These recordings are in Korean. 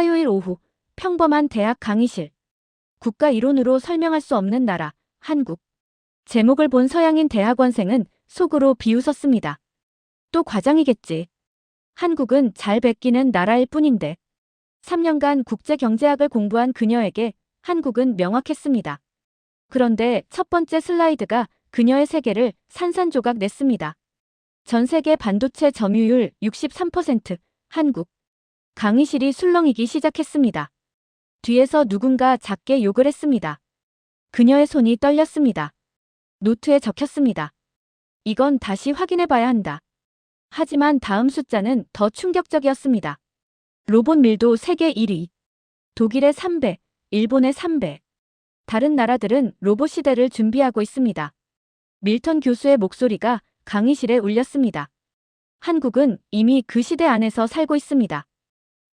화요일 오후 평범한 대학 강의실. 국가 이론으로 설명할 수 없는 나라, 한국. 제목을 본 서양인 대학원생은 속으로 비웃었습니다. 또 과장이겠지. 한국은 잘 베끼는 나라일 뿐인데. 3년간 국제경제학을 공부한 그녀에게 한국은 명확했습니다. 그런데 첫 번째 슬라이드가 그녀의 세계를 산산조각 냈습니다. 전 세계 반도체 점유율 63%, 한국. 강의실이 술렁이기 시작했습니다. 뒤에서 누군가 작게 욕을 했습니다. 그녀의 손이 떨렸습니다. 노트에 적혔습니다. 이건 다시 확인해 봐야 한다. 하지만 다음 숫자는 더 충격적이었습니다. 로봇 밀도 세계 1위. 독일의 3배, 일본의 3배. 다른 나라들은 로봇 시대를 준비하고 있습니다. 밀턴 교수의 목소리가 강의실에 울렸습니다. 한국은 이미 그 시대 안에서 살고 있습니다.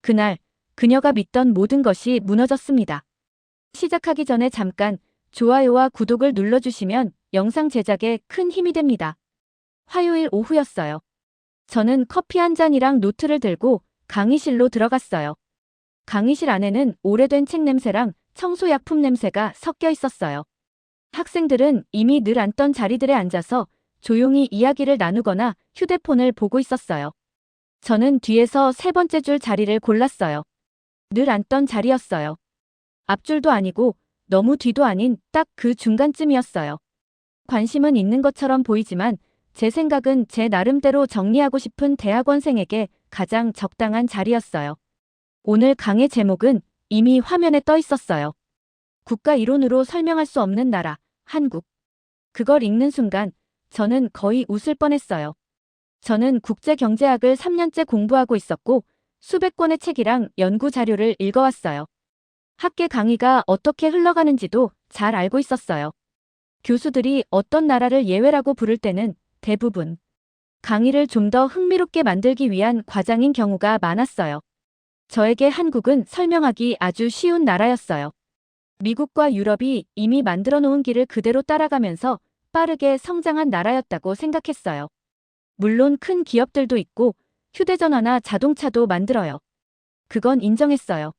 그날 그녀가 믿던 모든 것이 무너졌습니다. 시작하기 전에 잠깐 좋아요와 구독을 눌러주시면 영상 제작에 큰 힘이 됩니다. 화요일 오후였어요. 저는 커피 한 잔이랑 노트를 들고 강의실로 들어갔어요. 강의실 안에는 오래된 책 냄새랑 청소약품 냄새가 섞여 있었어요. 학생들은 이미 늘 앉던 자리들에 앉아서 조용히 이야기를 나누거나 휴대폰을 보고 있었어요. 저는 뒤에서 세 번째 줄 자리를 골랐어요. 늘 앉던 자리였어요. 앞줄도 아니고 너무 뒤도 아닌 딱 그 중간쯤이었어요. 관심은 있는 것처럼 보이지만 제 생각은 제 나름대로 정리하고 싶은 대학원생에게 가장 적당한 자리였어요. 오늘 강의 제목은 이미 화면에 떠 있었어요. 국가 이론으로 설명할 수 없는 나라, 한국. 그걸 읽는 순간 저는 거의 웃을 뻔했어요. 저는 국제경제학을 3년째 공부하고 있었고 수백 권의 책이랑 연구 자료를 읽어왔어요. 학계 강의가 어떻게 흘러가는지도 잘 알고 있었어요. 교수들이 어떤 나라를 예외라고 부를 때는 대부분 강의를 좀 더 흥미롭게 만들기 위한 과장인 경우가 많았어요. 저에게 한국은 설명하기 아주 쉬운 나라였어요. 미국과 유럽이 이미 만들어 놓은 길을 그대로 따라가면서 빠르게 성장한 나라였다고 생각했어요. 물론 큰 기업들도 있고 휴대전화나 자동차도 만들어요. 그건 인정했어요.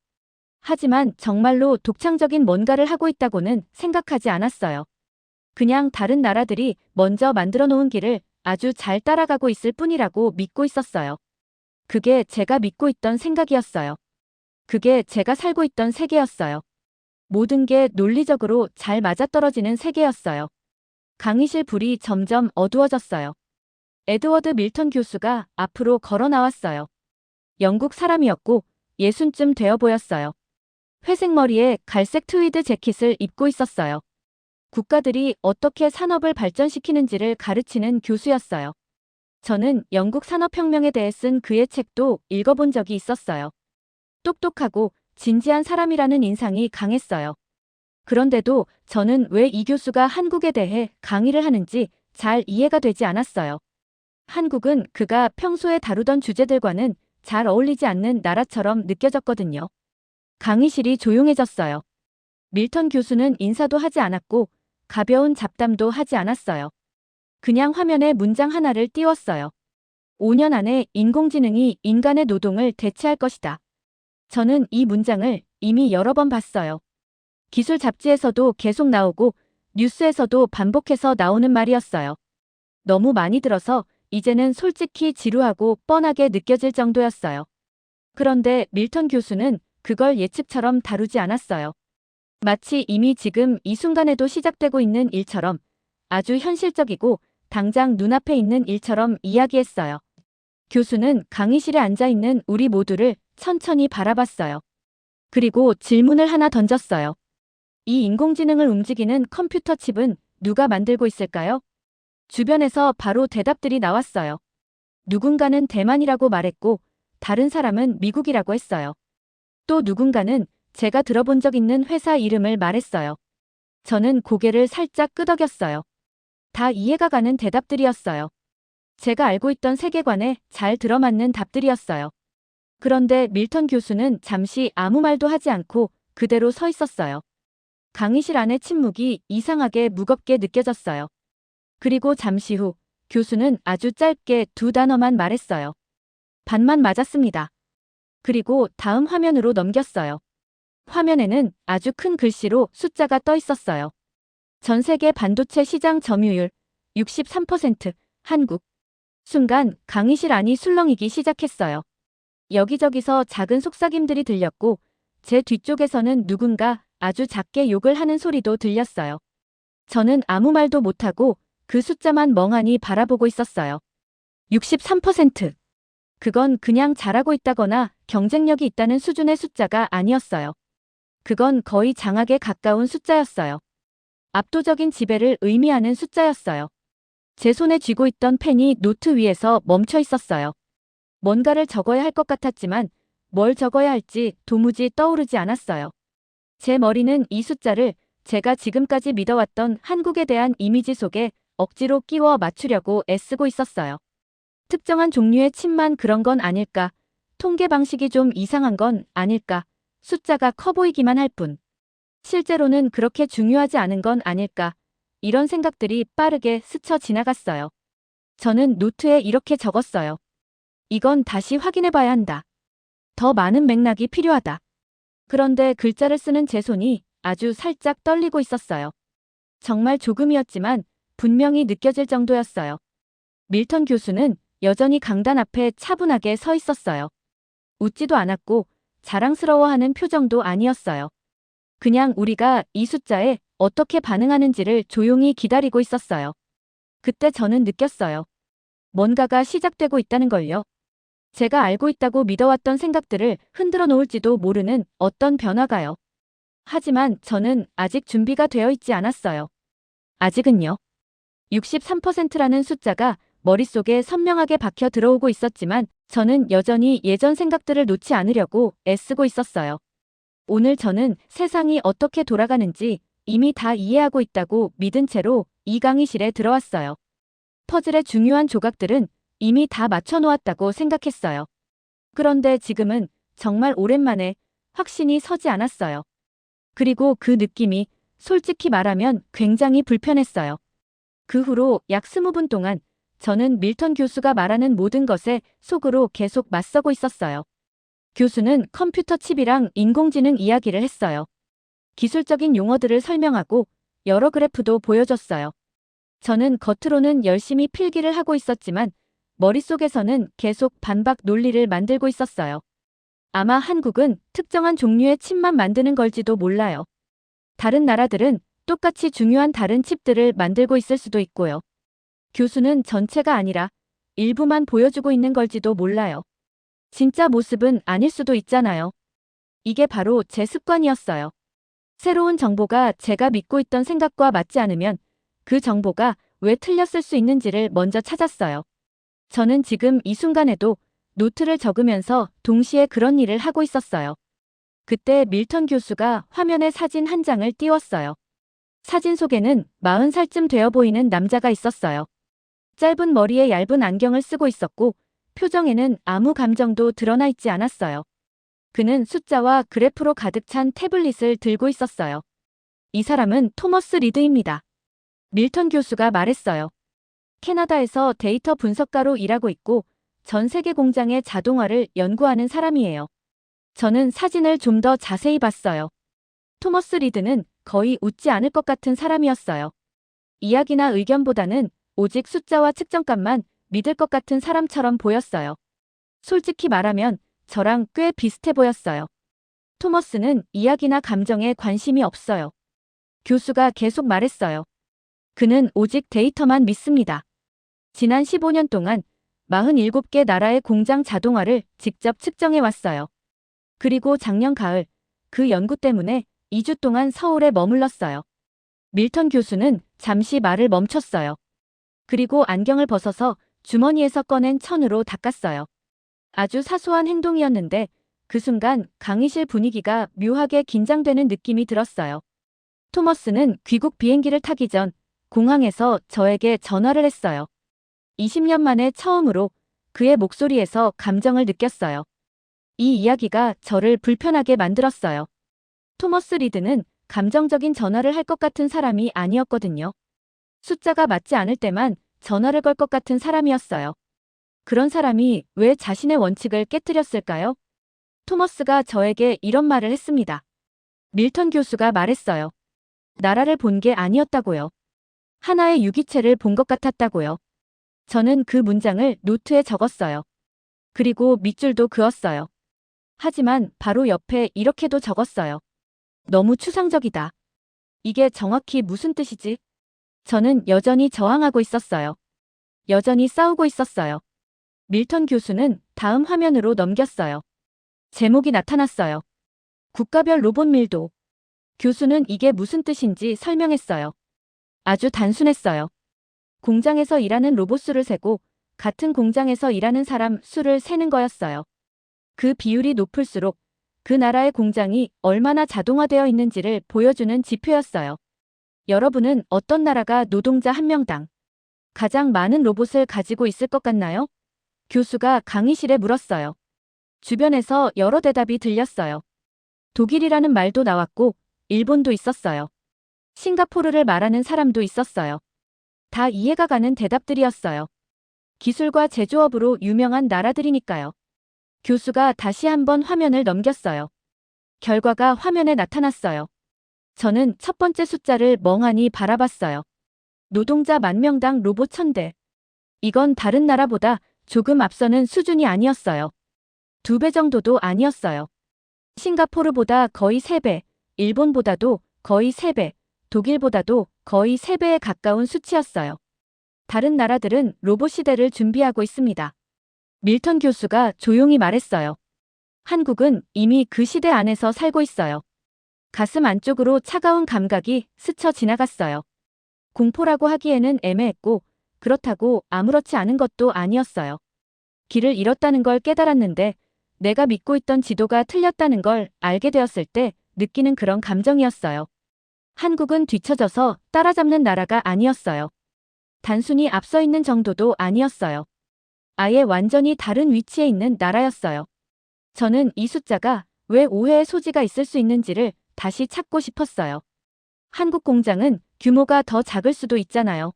하지만 정말로 독창적인 뭔가를 하고 있다고는 생각하지 않았어요. 그냥 다른 나라들이 먼저 만들어 놓은 길을 아주 잘 따라가고 있을 뿐이라고 믿고 있었어요. 그게 제가 믿고 있던 생각이었어요. 그게 제가 살고 있던 세계였어요. 모든 게 논리적으로 잘 맞아떨어지는 세계였어요. 강의실 불이 점점 어두워졌어요. 에드워드 밀턴 교수가 앞으로 걸어 나왔어요. 영국 사람이었고 예순쯤 되어 보였어요. 회색 머리에 갈색 트위드 재킷을 입고 있었어요. 국가들이 어떻게 산업을 발전시키는지를 가르치는 교수였어요. 저는 영국 산업혁명에 대해 쓴 그의 책도 읽어본 적이 있었어요. 똑똑하고 진지한 사람이라는 인상이 강했어요. 그런데도 저는 왜 이 교수가 한국에 대해 강의를 하는지 잘 이해가 되지 않았어요. 한국은 그가 평소에 다루던 주제들과는 잘 어울리지 않는 나라처럼 느껴졌거든요. 강의실이 조용해졌어요. 밀턴 교수는 인사도 하지 않았고 가벼운 잡담도 하지 않았어요. 그냥 화면에 문장 하나를 띄웠어요. 5년 안에 인공지능이 인간의 노동을 대체할 것이다. 저는 이 문장을 이미 여러 번 봤어요. 기술 잡지에서도 계속 나오고 뉴스에서도 반복해서 나오는 말이었어요. 너무 많이 들어서 이제는 솔직히 지루하고 뻔하게 느껴질 정도였어요. 그런데 밀턴 교수는 그걸 예측처럼 다루지 않았어요. 마치 이미 지금 이 순간에도 시작되고 있는 일처럼 아주 현실적이고 당장 눈앞에 있는 일처럼 이야기했어요. 교수는 강의실에 앉아 있는 우리 모두를 천천히 바라봤어요. 그리고 질문을 하나 던졌어요. 이 인공지능을 움직이는 컴퓨터 칩은 누가 만들고 있을까요? 주변에서 바로 대답들이 나왔어요. 누군가는 대만이라고 말했고 다른 사람은 미국이라고 했어요. 또 누군가는 제가 들어본 적 있는 회사 이름을 말했어요. 저는 고개를 살짝 끄덕였어요. 다 이해가 가는 대답들이었어요. 제가 알고 있던 세계관에 잘 들어맞는 답들이었어요. 그런데 밀턴 교수는 잠시 아무 말도 하지 않고 그대로 서 있었어요. 강의실 안의 침묵이 이상하게 무겁게 느껴졌어요. 그리고 잠시 후 교수는 아주 짧게 두 단어만 말했어요. 반만 맞았습니다. 그리고 다음 화면으로 넘겼어요. 화면에는 아주 큰 글씨로 숫자가 떠 있었어요. 전 세계 반도체 시장 점유율 63% 한국. 순간 강의실 안이 술렁이기 시작했어요. 여기저기서 작은 속삭임들이 들렸고 제 뒤쪽에서는 누군가 아주 작게 욕을 하는 소리도 들렸어요. 저는 아무 말도 못하고 그 숫자만 멍하니 바라보고 있었어요. 63%. 그건 그냥 잘하고 있다거나 경쟁력이 있다는 수준의 숫자가 아니었어요. 그건 거의 장악에 가까운 숫자였어요. 압도적인 지배를 의미하는 숫자였어요. 제 손에 쥐고 있던 펜이 노트 위에서 멈춰 있었어요. 뭔가를 적어야 할 것 같았지만 뭘 적어야 할지 도무지 떠오르지 않았어요. 제 머리는 이 숫자를 제가 지금까지 믿어왔던 한국에 대한 이미지 속에 억지로 끼워 맞추려고 애쓰고 있었어요. 특정한 종류의 침만 그런 건 아닐까? 통계 방식이 좀 이상한 건 아닐까? 숫자가 커 보이기만 할 뿐. 실제로는 그렇게 중요하지 않은 건 아닐까? 이런 생각들이 빠르게 스쳐 지나갔어요. 저는 노트에 이렇게 적었어요. 이건 다시 확인해 봐야 한다. 더 많은 맥락이 필요하다. 그런데 글자를 쓰는 제 손이 아주 살짝 떨리고 있었어요. 정말 조금이었지만 분명히 느껴질 정도였어요. 밀턴 교수는 여전히 강단 앞에 차분하게 서 있었어요. 웃지도 않았고 자랑스러워하는 표정도 아니었어요. 그냥 우리가 이 숫자에 어떻게 반응하는지를 조용히 기다리고 있었어요. 그때 저는 느꼈어요. 뭔가가 시작되고 있다는 걸요. 제가 알고 있다고 믿어왔던 생각들을 흔들어 놓을지도 모르는 어떤 변화가요. 하지만 저는 아직 준비가 되어 있지 않았어요. 아직은요. 63%라는 숫자가 머릿속에 선명하게 박혀 들어오고 있었지만 저는 여전히 예전 생각들을 놓지 않으려고 애쓰고 있었어요. 오늘 저는 세상이 어떻게 돌아가는지 이미 다 이해하고 있다고 믿은 채로 이 강의실에 들어왔어요. 퍼즐의 중요한 조각들은 이미 다 맞춰놓았다고 생각했어요. 그런데 지금은 정말 오랜만에 확신이 서지 않았어요. 그리고 그 느낌이 솔직히 말하면 굉장히 불편했어요. 그 후로 약 20분 동안 저는 밀턴 교수가 말하는 모든 것에 속으로 계속 맞서고 있었어요. 교수는 컴퓨터 칩이랑 인공지능 이야기를 했어요. 기술적인 용어들을 설명하고 여러 그래프도 보여줬어요. 저는 겉으로는 열심히 필기를 하고 있었지만 머릿속에서는 계속 반박 논리를 만들고 있었어요. 아마 한국은 특정한 종류의 칩만 만드는 걸지도 몰라요. 다른 나라들은 똑같이 중요한 다른 칩들을 만들고 있을 수도 있고요. 교수는 전체가 아니라 일부만 보여주고 있는 걸지도 몰라요. 진짜 모습은 아닐 수도 있잖아요. 이게 바로 제 습관이었어요. 새로운 정보가 제가 믿고 있던 생각과 맞지 않으면 그 정보가 왜 틀렸을 수 있는지를 먼저 찾았어요. 저는 지금 이 순간에도 노트를 적으면서 동시에 그런 일을 하고 있었어요. 그때 밀턴 교수가 화면에 사진 한 장을 띄웠어요. 사진 속에는 40살쯤 되어 보이는 남자가 있었어요. 짧은 머리에 얇은 안경을 쓰고 있었고 표정에는 아무 감정도 드러나 있지 않았어요. 그는 숫자와 그래프로 가득 찬 태블릿을 들고 있었어요. 이 사람은 토머스 리드입니다. 밀턴 교수가 말했어요. 캐나다에서 데이터 분석가로 일하고 있고 전 세계 공장의 자동화를 연구하는 사람이에요. 저는 사진을 좀 더 자세히 봤어요. 토머스 리드는 거의 웃지 않을 것 같은 사람이었어요. 이야기나 의견보다는 오직 숫자와 측정값만 믿을 것 같은 사람처럼 보였어요. 솔직히 말하면 저랑 꽤 비슷해 보였어요. 토머스는 이야기나 감정에 관심이 없어요. 교수가 계속 말했어요. 그는 오직 데이터만 믿습니다. 지난 15년 동안 47개 나라의 공장 자동화를 직접 측정해 왔어요. 그리고 작년 가을 그 연구 때문에 2주 동안 서울에 머물렀어요. 밀턴 교수는 잠시 말을 멈췄어요. 그리고 안경을 벗어서 주머니에서 꺼낸 천으로 닦았어요. 아주 사소한 행동이었는데 그 순간 강의실 분위기가 묘하게 긴장되는 느낌이 들었어요. 토머스는 귀국 비행기를 타기 전 공항에서 저에게 전화를 했어요. 20년 만에 처음으로 그의 목소리에서 감정을 느꼈어요. 이 이야기가 저를 불편하게 만들었어요. 토머스 리드는 감정적인 전화를 할 것 같은 사람이 아니었거든요. 숫자가 맞지 않을 때만 전화를 걸 것 같은 사람이었어요. 그런 사람이 왜 자신의 원칙을 깨뜨렸을까요? 토머스가 저에게 이런 말을 했습니다. 밀턴 교수가 말했어요. 나라를 본 게 아니었다고요. 하나의 유기체를 본 것 같았다고요. 저는 그 문장을 노트에 적었어요. 그리고 밑줄도 그었어요. 하지만 바로 옆에 이렇게도 적었어요. 너무 추상적이다. 이게 정확히 무슨 뜻이지? 저는 여전히 저항하고 있었어요. 여전히 싸우고 있었어요. 밀턴 교수는 다음 화면으로 넘겼어요. 제목이 나타났어요. 국가별 로봇 밀도. 교수는 이게 무슨 뜻인지 설명했어요. 아주 단순했어요. 공장에서 일하는 로봇 수를 세고 같은 공장에서 일하는 사람 수를 세는 거였어요. 그 비율이 높을수록 그 나라의 공장이 얼마나 자동화되어 있는지를 보여주는 지표였어요. 여러분은 어떤 나라가 노동자 한 명당 가장 많은 로봇을 가지고 있을 것 같나요? 교수가 강의실에 물었어요. 주변에서 여러 대답이 들렸어요. 독일이라는 말도 나왔고, 일본도 있었어요. 싱가포르를 말하는 사람도 있었어요. 다 이해가 가는 대답들이었어요. 기술과 제조업으로 유명한 나라들이니까요. 교수가 다시 한번 화면을 넘겼어요. 결과가 화면에 나타났어요. 저는 첫 번째 숫자를 멍하니 바라봤어요. 노동자 만 명당 로봇 천대. 이건 다른 나라보다 조금 앞서는 수준이 아니었어요. 두 배 정도도 아니었어요. 싱가포르보다 거의 세 배, 일본보다도 거의 세 배, 독일보다도 거의 세 배에 가까운 수치였어요. 다른 나라들은 로봇 시대를 준비하고 있습니다. 밀턴 교수가 조용히 말했어요. 한국은 이미 그 시대 안에서 살고 있어요. 가슴 안쪽으로 차가운 감각이 스쳐 지나갔어요. 공포라고 하기에는 애매했고, 그렇다고 아무렇지 않은 것도 아니었어요. 길을 잃었다는 걸 깨달았는데, 내가 믿고 있던 지도가 틀렸다는 걸 알게 되었을 때 느끼는 그런 감정이었어요. 한국은 뒤처져서 따라잡는 나라가 아니었어요. 단순히 앞서 있는 정도도 아니었어요. 아예 완전히 다른 위치에 있는 나라였어요. 저는 이 숫자가 왜 오해의 소지가 있을 수 있는지를 다시 찾고 싶었어요. 한국 공장은 규모가 더 작을 수도 있잖아요.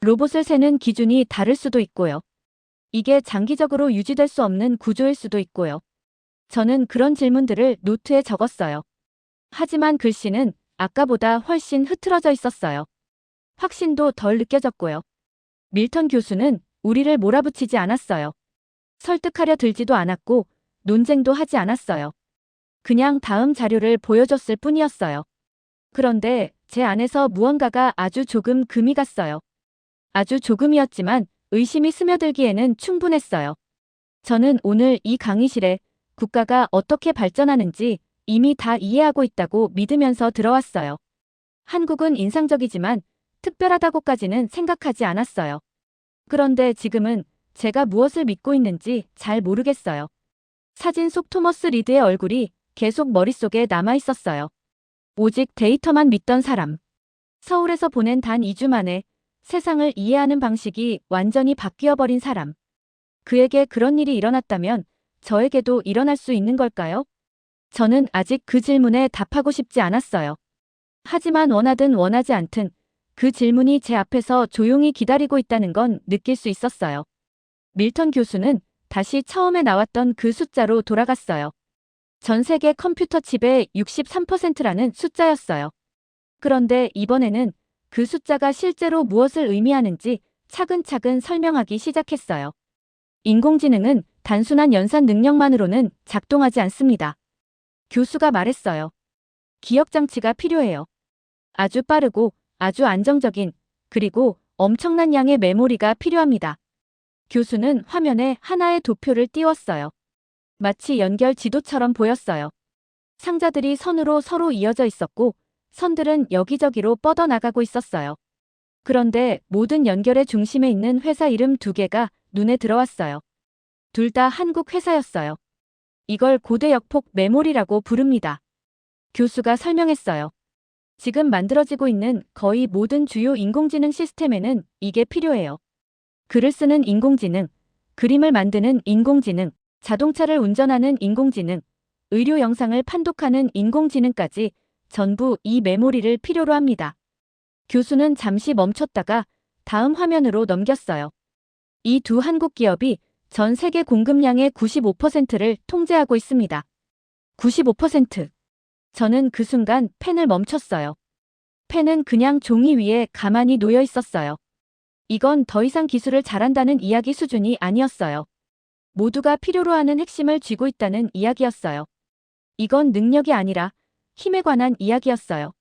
로봇을 세는 기준이 다를 수도 있고요. 이게 장기적으로 유지될 수 없는 구조일 수도 있고요. 저는 그런 질문들을 노트에 적었어요. 하지만 글씨는 아까보다 훨씬 흐트러져 있었어요. 확신도 덜 느껴졌고요. 밀턴 교수는 우리를 몰아붙이지 않았어요. 설득하려 들지도 않았고 논쟁도 하지 않았어요. 그냥 다음 자료를 보여줬을 뿐이었어요. 그런데 제 안에서 무언가가 아주 조금 금이 갔어요. 아주 조금이었지만 의심이 스며들기에는 충분했어요. 저는 오늘 이 강의실에 국가가 어떻게 발전하는지 이미 다 이해하고 있다고 믿으면서 들어왔어요. 한국은 인상적이지만 특별하다고까지는 생각하지 않았어요. 그런데 지금은 제가 무엇을 믿고 있는지 잘 모르겠어요. 사진 속 토머스 리드의 얼굴이 계속 머릿속에 남아 있었어요. 오직 데이터만 믿던 사람. 서울에서 보낸 단 2주 만에 세상을 이해하는 방식이 완전히 바뀌어 버린 사람. 그에게 그런 일이 일어났다면 저에게도 일어날 수 있는 걸까요? 저는 아직 그 질문에 답하고 싶지 않았어요. 하지만 원하든 원하지 않든 그 질문이 제 앞에서 조용히 기다리고 있다는 건 느낄 수 있었어요. 밀턴 교수는 다시 처음에 나왔던 그 숫자로 돌아갔어요. 전 세계 컴퓨터 칩의 63%라는 숫자였어요. 그런데 이번에는 그 숫자가 실제로 무엇을 의미하는지 차근차근 설명하기 시작했어요. 인공지능은 단순한 연산 능력만으로는 작동하지 않습니다. 교수가 말했어요. 기억장치가 필요해요. 아주 빠르고 아주 안정적인 그리고 엄청난 양의 메모리가 필요합니다. 교수는 화면에 하나의 도표를 띄웠어요. 마치 연결 지도처럼 보였어요. 상자들이 선으로 서로 이어져 있었고 선들은 여기저기로 뻗어나가고 있었어요. 그런데 모든 연결의 중심에 있는 회사 이름 두 개가 눈에 들어왔어요. 둘 다 한국 회사였어요. 이걸 고대 역폭 메모리라고 부릅니다. 교수가 설명했어요. 지금 만들어지고 있는 거의 모든 주요 인공지능 시스템에는 이게 필요해요. 글을 쓰는 인공지능, 그림을 만드는 인공지능, 자동차를 운전하는 인공지능, 의료 영상을 판독하는 인공지능까지 전부 이 메모리를 필요로 합니다. 교수는 잠시 멈췄다가 다음 화면으로 넘겼어요. 이 두 한국 기업이 전 세계 공급량의 95%를 통제하고 있습니다. 95%. 저는 그 순간 펜을 멈췄어요. 펜은 그냥 종이 위에 가만히 놓여 있었어요. 이건 더 이상 기술을 잘한다는 이야기 수준이 아니었어요. 모두가 필요로 하는 핵심을 쥐고 있다는 이야기였어요. 이건 능력이 아니라 힘에 관한 이야기였어요.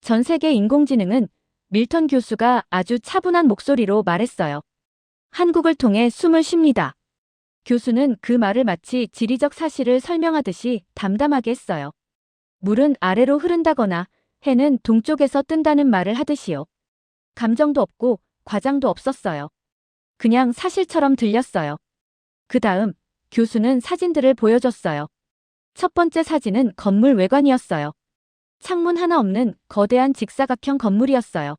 전 세계 인공지능은 밀턴 교수가 아주 차분한 목소리로 말했어요. 한국을 통해 숨을 쉽니다. 교수는 그 말을 마치 지리적 사실을 설명하듯이 담담하게 했어요. 물은 아래로 흐른다거나 해는 동쪽에서 뜬다는 말을 하듯이요. 감정도 없고 과장도 없었어요. 그냥 사실처럼 들렸어요. 그 다음 교수는 사진들을 보여줬어요. 첫 번째 사진은 건물 외관이었어요. 창문 하나 없는 거대한 직사각형 건물이었어요.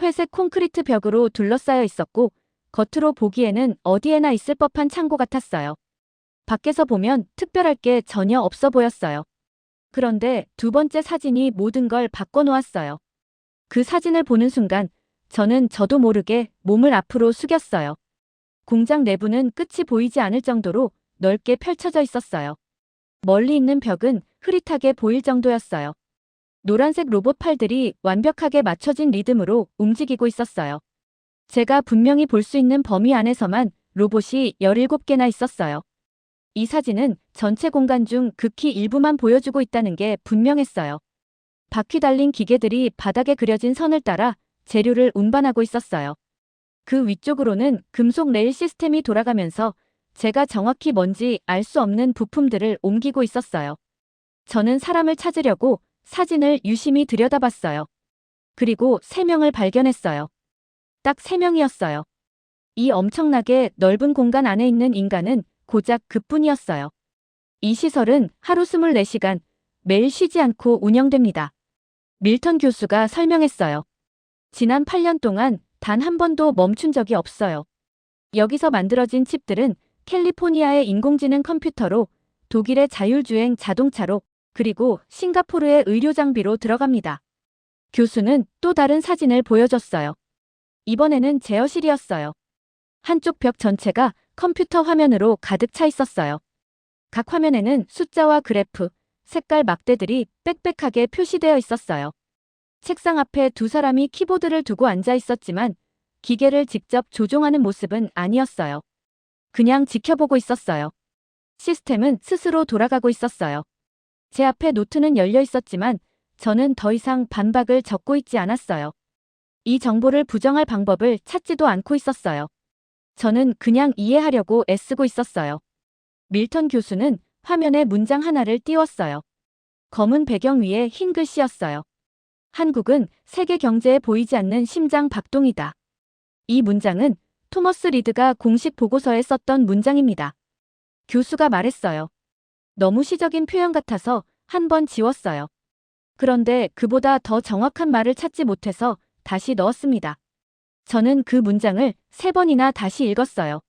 회색 콘크리트 벽으로 둘러싸여 있었고 겉으로 보기에는 어디에나 있을 법한 창고 같았어요. 밖에서 보면 특별할 게 전혀 없어 보였어요. 그런데 두 번째 사진이 모든 걸 바꿔놓았어요. 그 사진을 보는 순간 저는 저도 모르게 몸을 앞으로 숙였어요. 공장 내부는 끝이 보이지 않을 정도로 넓게 펼쳐져 있었어요. 멀리 있는 벽은 흐릿하게 보일 정도였어요. 노란색 로봇 팔들이 완벽하게 맞춰진 리듬으로 움직이고 있었어요. 제가 분명히 볼 수 있는 범위 안에서만 로봇이 17개나 있었어요. 이 사진은 전체 공간 중 극히 일부만 보여주고 있다는 게 분명했어요. 바퀴 달린 기계들이 바닥에 그려진 선을 따라 재료를 운반하고 있었어요. 그 위쪽으로는 금속 레일 시스템이 돌아가면서 제가 정확히 뭔지 알 수 없는 부품들을 옮기고 있었어요. 저는 사람을 찾으려고 사진을 유심히 들여다봤어요. 그리고 세 명을 발견했어요. 딱세 명이었어요. 이 엄청나게 넓은 공간 안에 있는 인간은 고작 그뿐이었어요. 이 시설은 하루 24시간 매일 쉬지 않고 운영됩니다. 밀턴 교수가 설명했어요. 지난 8년 동안 단 한 번도 멈춘 적이 없어요. 여기서 만들어진 칩들은 캘리포니아의 인공지능 컴퓨터로 독일의 자율주행 자동차로 그리고 싱가포르의 의료 장비로 들어갑니다. 교수는 또 다른 사진을 보여줬어요. 이번에는 제어실이었어요. 한쪽 벽 전체가 컴퓨터 화면으로 가득 차 있었어요. 각 화면에는 숫자와 그래프, 색깔 막대들이 빽빽하게 표시되어 있었어요. 책상 앞에 두 사람이 키보드를 두고 앉아 있었지만 기계를 직접 조종하는 모습은 아니었어요. 그냥 지켜보고 있었어요. 시스템은 스스로 돌아가고 있었어요. 제 앞에 노트는 열려 있었지만 저는 더 이상 반박을 적고 있지 않았어요. 이 정보를 부정할 방법을 찾지도 않고 있었어요. 저는 그냥 이해하려고 애쓰고 있었어요. 밀턴 교수는 화면에 문장 하나를 띄웠어요. 검은 배경 위에 흰 글씨였어요. 한국은 세계 경제에 보이지 않는 심장 박동이다. 이 문장은 토머스 리드가 공식 보고서에 썼던 문장입니다. 교수가 말했어요. 너무 시적인 표현 같아서 한 번 지웠어요. 그런데 그보다 더 정확한 말을 찾지 못해서 다시 넣었습니다. 저는 그 문장을 세 번이나 다시 읽었어요.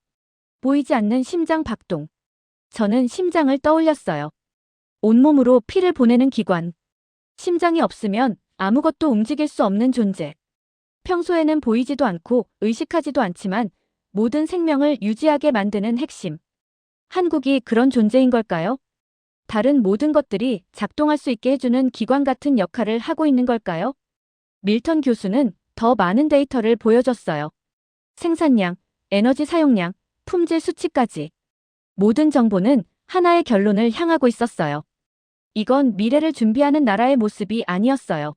보이지 않는 심장 박동. 저는 심장을 떠올렸어요. 온몸으로 피를 보내는 기관. 심장이 없으면 아무것도 움직일 수 없는 존재. 평소에는 보이지도 않고 의식하지도 않지만 모든 생명을 유지하게 만드는 핵심. 한국이 그런 존재인 걸까요? 다른 모든 것들이 작동할 수 있게 해주는 기관 같은 역할을 하고 있는 걸까요? 밀턴 교수는 더 많은 데이터를 보여줬어요. 생산량, 에너지 사용량, 품질 수치까지. 모든 정보는 하나의 결론을 향하고 있었어요. 이건 미래를 준비하는 나라의 모습이 아니었어요.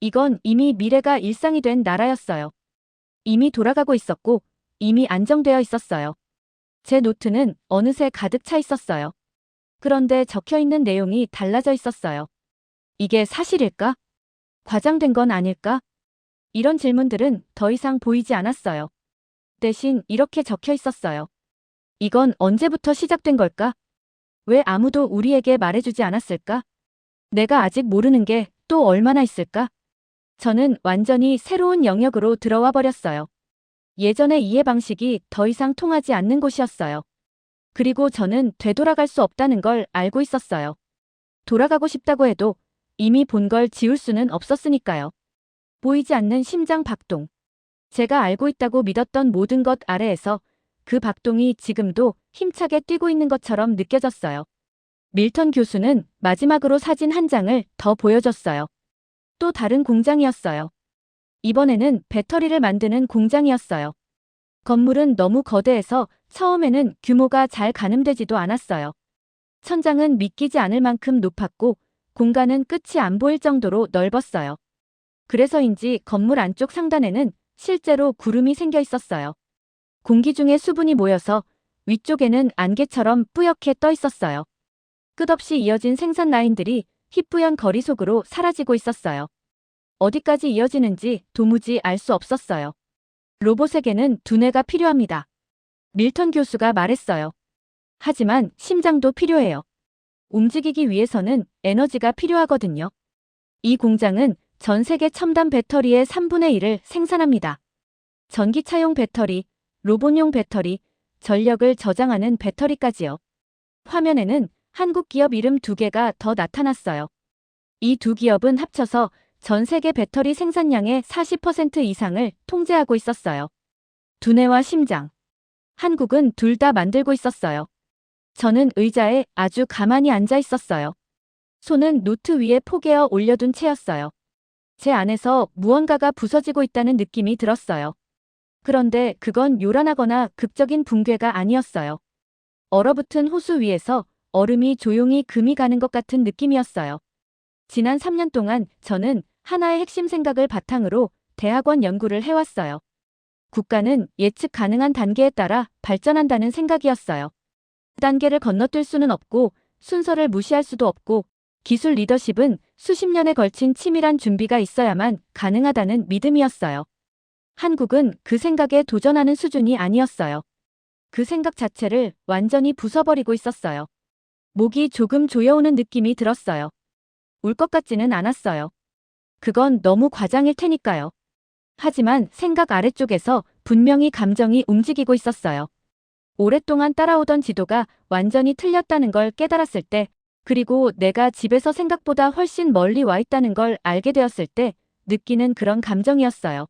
이건 이미 미래가 일상이 된 나라였어요. 이미 돌아가고 있었고, 이미 안정되어 있었어요. 제 노트는 어느새 가득 차 있었어요. 그런데 적혀 있는 내용이 달라져 있었어요. 이게 사실일까? 과장된 건 아닐까? 이런 질문들은 더 이상 보이지 않았어요. 대신 이렇게 적혀 있었어요. 이건 언제부터 시작된 걸까? 왜 아무도 우리에게 말해주지 않았을까? 내가 아직 모르는 게 또 얼마나 있을까? 저는 완전히 새로운 영역으로 들어와 버렸어요. 예전의 이해 방식이 더 이상 통하지 않는 곳이었어요. 그리고 저는 되돌아갈 수 없다는 걸 알고 있었어요. 돌아가고 싶다고 해도 이미 본 걸 지울 수는 없었으니까요. 보이지 않는 심장 박동. 제가 알고 있다고 믿었던 모든 것 아래에서 그 박동이 지금도 힘차게 뛰고 있는 것처럼 느껴졌어요. 밀턴 교수는 마지막으로 사진 한 장을 더 보여줬어요. 또 다른 공장이었어요. 이번에는 배터리를 만드는 공장이었어요. 건물은 너무 거대해서 처음에는 규모가 잘 가늠되지도 않았어요. 천장은 믿기지 않을 만큼 높았고 공간은 끝이 안 보일 정도로 넓었어요. 그래서인지 건물 안쪽 상단에는 실제로 구름이 생겨 있었어요. 공기 중에 수분이 모여서 위쪽에는 안개처럼 뿌옇게 떠 있었어요. 끝없이 이어진 생산 라인들이 희뿌연 거리 속으로 사라지고 있었어요. 어디까지 이어지는지 도무지 알 수 없었어요. 로봇에게는 두뇌가 필요합니다. 밀턴 교수가 말했어요. 하지만 심장도 필요해요. 움직이기 위해서는 에너지가 필요하거든요. 이 공장은 전 세계 첨단 배터리의 3분의 1을 생산합니다. 전기차용 배터리, 로봇용 배터리, 전력을 저장하는 배터리까지요. 화면에는 한국 기업 이름 두 개가 더 나타났어요. 이 두 기업은 합쳐서 전 세계 배터리 생산량의 40% 이상을 통제하고 있었어요. 두뇌와 심장. 한국은 둘 다 만들고 있었어요. 저는 의자에 아주 가만히 앉아 있었어요. 손은 노트 위에 포개어 올려둔 채였어요. 제 안에서 무언가가 부서지고 있다는 느낌이 들었어요. 그런데 그건 요란하거나 극적인 붕괴가 아니었어요. 얼어붙은 호수 위에서 얼음이 조용히 금이 가는 것 같은 느낌이었어요. 지난 3년 동안 저는 하나의 핵심 생각을 바탕으로 대학원 연구를 해왔어요. 국가는 예측 가능한 단계에 따라 발전한다는 생각이었어요. 단계를 건너뛸 수는 없고 순서를 무시할 수도 없고 기술 리더십은 수십 년에 걸친 치밀한 준비가 있어야만 가능하다는 믿음이었어요. 한국은 그 생각에 도전하는 수준이 아니었어요. 그 생각 자체를 완전히 부숴버리고 있었어요. 목이 조금 조여오는 느낌이 들었어요. 울 것 같지는 않았어요. 그건 너무 과장일 테니까요. 하지만 생각 아래쪽에서 분명히 감정이 움직이고 있었어요. 오랫동안 따라오던 지도가 완전히 틀렸다는 걸 깨달았을 때, 그리고 내가 집에서 생각보다 훨씬 멀리 와 있다는 걸 알게 되었을 때, 느끼는 그런 감정이었어요.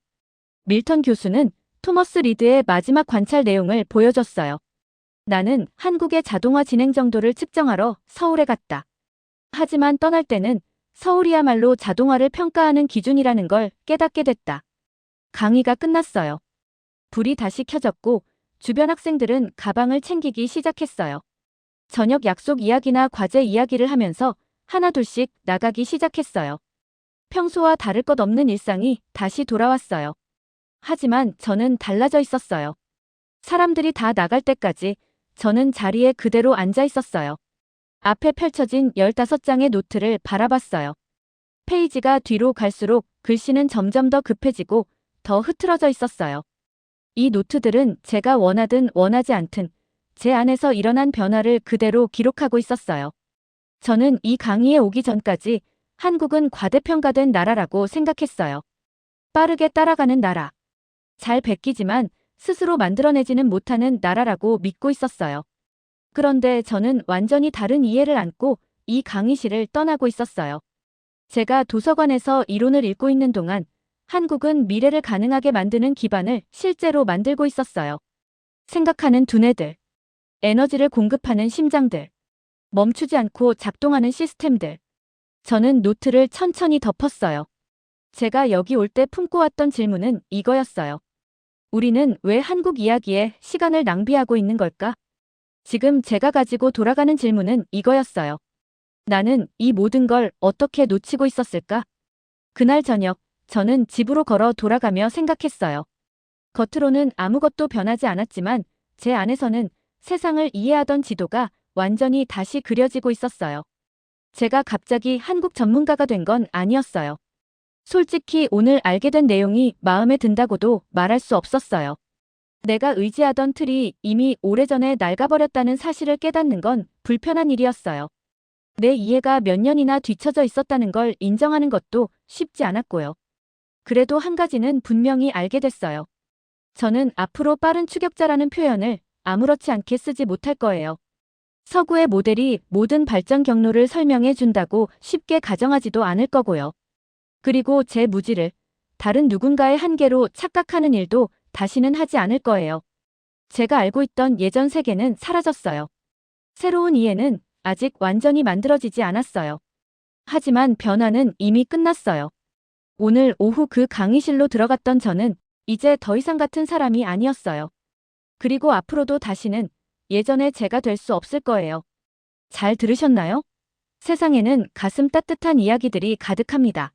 밀턴 교수는 토머스 리드의 마지막 관찰 내용을 보여줬어요. 나는 한국의 자동화 진행 정도를 측정하러 서울에 갔다. 하지만 떠날 때는 서울이야말로 자동화를 평가하는 기준이라는 걸 깨닫게 됐다. 강의가 끝났어요. 불이 다시 켜졌고 주변 학생들은 가방을 챙기기 시작했어요. 저녁 약속 이야기나 과제 이야기를 하면서 하나둘씩 나가기 시작했어요. 평소와 다를 것 없는 일상이 다시 돌아왔어요. 하지만 저는 달라져 있었어요. 사람들이 다 나갈 때까지 저는 자리에 그대로 앉아 있었어요. 앞에 펼쳐진 15장의 노트를 바라봤어요. 페이지가 뒤로 갈수록 글씨는 점점 더 급해지고 더 흐트러져 있었어요. 이 노트들은 제가 원하든 원하지 않든 제 안에서 일어난 변화를 그대로 기록하고 있었어요. 저는 이 강의에 오기 전까지 한국은 과대평가된 나라라고 생각했어요. 빠르게 따라가는 나라. 잘 베끼지만 스스로 만들어내지는 못하는 나라라고 믿고 있었어요. 그런데 저는 완전히 다른 이해를 안고 이 강의실을 떠나고 있었어요. 제가 도서관에서 이론을 읽고 있는 동안 한국은 미래를 가능하게 만드는 기반을 실제로 만들고 있었어요. 생각하는 두뇌들, 에너지를 공급하는 심장들, 멈추지 않고 작동하는 시스템들. 저는 노트를 천천히 덮었어요. 제가 여기 올 때 품고 왔던 질문은 이거였어요. 우리는 왜 한국 이야기에 시간을 낭비하고 있는 걸까? 지금 제가 가지고 돌아가는 질문은 이거였어요. 나는 이 모든 걸 어떻게 놓치고 있었을까? 그날 저녁, 저는 집으로 걸어 돌아가며 생각했어요. 겉으로는 아무것도 변하지 않았지만 제 안에서는 세상을 이해하던 지도가 완전히 다시 그려지고 있었어요. 제가 갑자기 한국 전문가가 된 건 아니었어요. 솔직히 오늘 알게 된 내용이 마음에 든다고도 말할 수 없었어요. 내가 의지하던 틀이 이미 오래전에 낡아버렸다는 사실을 깨닫는 건 불편한 일이었어요. 내 이해가 몇 년이나 뒤처져 있었다는 걸 인정하는 것도 쉽지 않았고요. 그래도 한 가지는 분명히 알게 됐어요. 저는 앞으로 빠른 추격자라는 표현을 아무렇지 않게 쓰지 못할 거예요. 서구의 모델이 모든 발전 경로를 설명해 준다고 쉽게 가정하지도 않을 거고요. 그리고 제 무지를 다른 누군가의 한계로 착각하는 일도 다시는 하지 않을 거예요. 제가 알고 있던 예전 세계는 사라졌어요. 새로운 이해는 아직 완전히 만들어지지 않았어요. 하지만 변화는 이미 끝났어요. 오늘 오후 그 강의실로 들어갔던 저는 이제 더 이상 같은 사람이 아니었어요. 그리고 앞으로도 다시는 예전의 제가 될 수 없을 거예요. 잘 들으셨나요? 세상에는 가슴 따뜻한 이야기들이 가득합니다.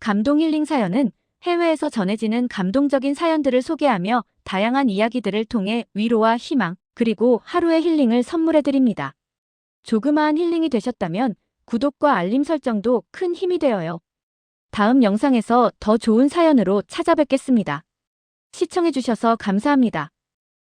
감동 힐링 사연은 해외에서 전해지는 감동적인 사연들을 소개하며 다양한 이야기들을 통해 위로와 희망, 그리고 하루의 힐링을 선물해 드립니다. 조그마한 힐링이 되셨다면 구독과 알림 설정도 큰 힘이 되어요. 다음 영상에서 더 좋은 사연으로 찾아뵙겠습니다. 시청해주셔서 감사합니다.